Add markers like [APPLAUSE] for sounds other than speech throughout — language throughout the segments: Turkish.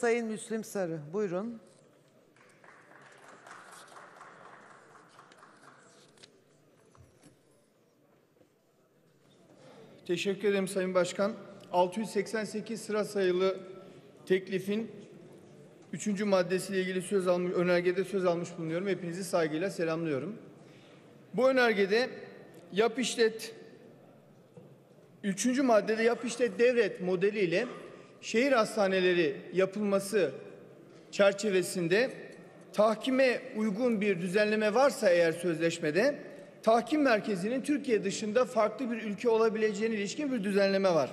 Sayın Müslim Sarı, buyurun. Teşekkür ederim Sayın Başkan. 688 sıra sayılı teklifin 3. maddesiyle ilgili söz almış, önergede söz almış bulunuyorum. Hepinizi saygıyla selamlıyorum. Bu önergede yap işlet 3. maddede yap işlet devret modeliyle şehir hastaneleri yapılması çerçevesinde tahkime uygun bir düzenleme varsa eğer sözleşmede tahkim merkezinin Türkiye dışında farklı bir ülke olabileceğine ilişkin bir düzenleme var.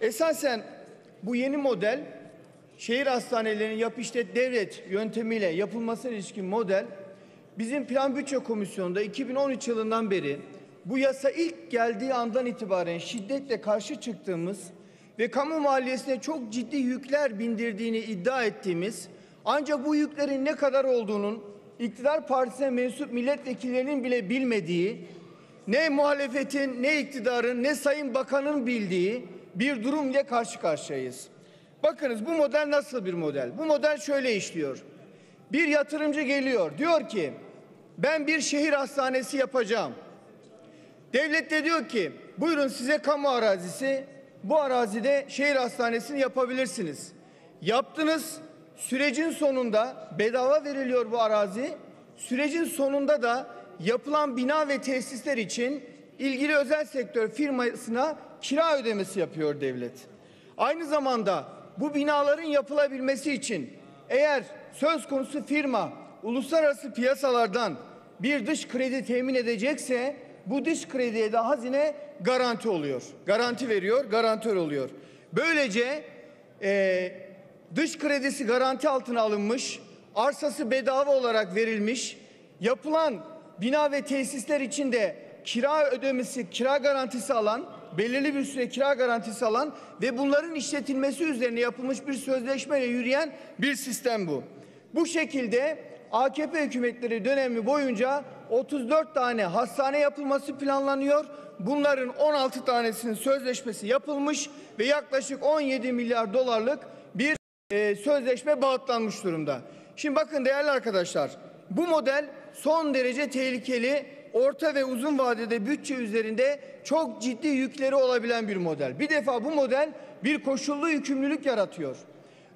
Esasen bu yeni model şehir hastanelerinin yap işlet devlet yöntemiyle yapılmasına ilişkin model bizim Plan Bütçe Komisyonu'nda 2013 yılından beri bu yasa ilk geldiği andan itibaren şiddetle karşı çıktığımız ve kamu maliyesine çok ciddi yükler bindirdiğini iddia ettiğimiz ancak bu yüklerin ne kadar olduğunun iktidar partisine mensup milletvekillerinin bile bilmediği, ne muhalefetin, ne iktidarın, ne sayın bakanın bildiği bir durum ile karşı karşıyayız. Bakınız bu model nasıl bir model? Bu model şöyle işliyor. Bir yatırımcı geliyor, diyor ki ben bir şehir hastanesi yapacağım. Devlet de diyor ki buyurun size kamu arazisi, bu arazide şehir hastanesini yapabilirsiniz. Yaptınız, sürecin sonunda bedava veriliyor bu arazi. Sürecin sonunda da yapılan bina ve tesisler için ilgili özel sektör firmasına kira ödemesi yapıyor devlet. Aynı zamanda bu binaların yapılabilmesi için eğer söz konusu firma uluslararası piyasalardan bir dış kredi temin edecekse bu dış krediye de hazine garanti oluyor. Garanti veriyor, garantör oluyor. Böylece e, dış kredisi garanti altına alınmış, arsası bedava olarak verilmiş, yapılan bina ve tesisler için de kira ödemesi, kira garantisi alan, belirli bir süre kira garantisi alan ve bunların işletilmesi üzerine yapılmış bir sözleşmeyle yürüyen bir sistem bu. Bu şekilde AKP hükümetleri dönemi boyunca 34 tane hastane yapılması planlanıyor. Bunların 16 tanesinin sözleşmesi yapılmış ve yaklaşık 17 milyar dolarlık bir e, sözleşme bağıtlanmış durumda. Şimdi bakın değerli arkadaşlar bu model son derece tehlikeli orta ve uzun vadede bütçe üzerinde çok ciddi yükleri olabilen bir model. Bir defa bu model bir koşullu yükümlülük yaratıyor.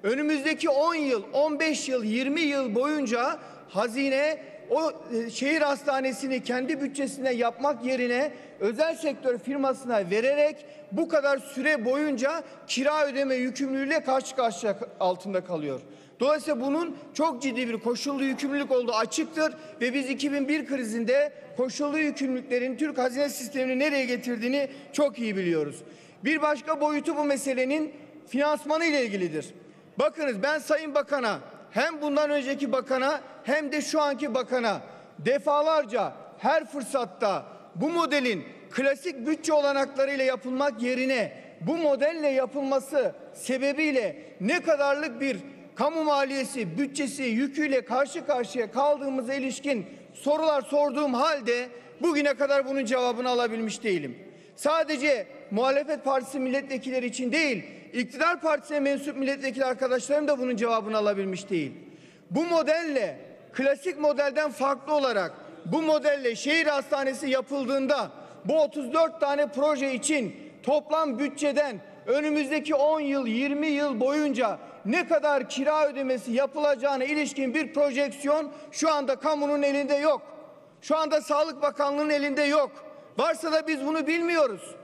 Önümüzdeki 10 yıl, 15 yıl, 20 yıl boyunca hazine o e, şehir hastanesini kendi bütçesine yapmak yerine özel sektör firmasına vererek bu kadar süre boyunca kira ödeme yükümlülüğüyle karşı karşıya altında kalıyor. Dolayısıyla bunun çok ciddi bir koşullu yükümlülük olduğu açıktır ve biz 2001 krizinde koşullu yükümlülüklerin Türk hazine sistemini nereye getirdiğini çok iyi biliyoruz. Bir başka boyutu bu meselenin finansmanı ile ilgilidir. Bakınız ben Sayın Bakan'a hem bundan önceki bakana hem de şu anki bakana defalarca her fırsatta bu modelin klasik bütçe olanaklarıyla yapılmak yerine bu modelle yapılması sebebiyle ne kadarlık bir kamu maliyesi, bütçesi, yüküyle karşı karşıya kaldığımıza ilişkin sorular sorduğum halde bugüne kadar bunun cevabını alabilmiş değilim. Sadece muhalefet partisi milletvekilleri için değil, iktidar partisine mensup milletvekili arkadaşlarım da bunun cevabını alabilmiş değil. Bu modelle klasik modelden farklı olarak bu modelle şehir hastanesi yapıldığında bu 34 tane proje için toplam bütçeden önümüzdeki 10 yıl 20 yıl boyunca ne kadar kira ödemesi yapılacağına ilişkin bir projeksiyon şu anda kamunun elinde yok. Şu anda Sağlık Bakanlığı'nın elinde yok. Varsa da biz bunu bilmiyoruz.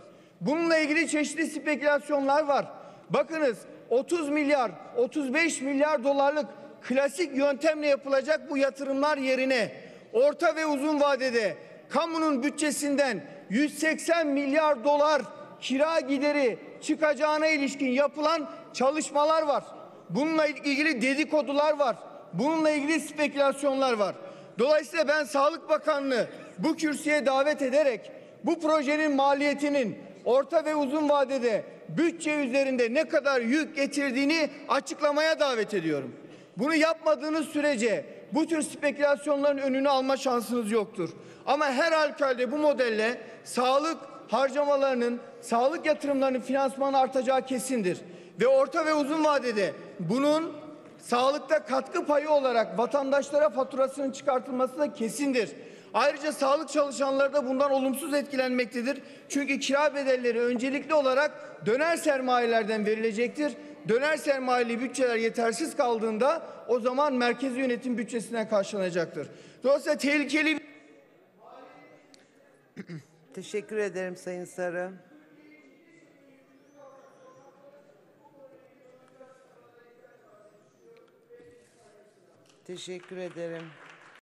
Bununla ilgili çeşitli spekülasyonlar var. Bakınız 30 milyar, 35 milyar dolarlık klasik yöntemle yapılacak bu yatırımlar yerine orta ve uzun vadede kamunun bütçesinden 180 milyar dolar kira gideri çıkacağına ilişkin yapılan çalışmalar var. Bununla ilgili dedikodular var. Bununla ilgili spekülasyonlar var. Dolayısıyla ben Sağlık Bakanlığı bu kürsüye davet ederek bu projenin maliyetinin orta ve uzun vadede bütçe üzerinde ne kadar yük getirdiğini açıklamaya davet ediyorum. Bunu yapmadığınız sürece bu tür spekülasyonların önünü alma şansınız yoktur. Ama her halükarda bu modelle sağlık harcamalarının, sağlık yatırımlarının finansmanı artacağı kesindir. ve orta ve uzun vadede bunun sağlıkta katkı payı olarak vatandaşlara faturasının çıkartılması da kesindir. Ayrıca sağlık çalışanları da bundan olumsuz etkilenmektedir. Çünkü kira bedelleri öncelikli olarak döner sermayelerden verilecektir. Döner sermayeli bütçeler yetersiz kaldığında o zaman merkezi yönetim bütçesinden karşılanacaktır. Dolayısıyla tehlikeli [CLEARS THROAT] Teşekkür ederim Sayın Sarı. Teşekkür ederim.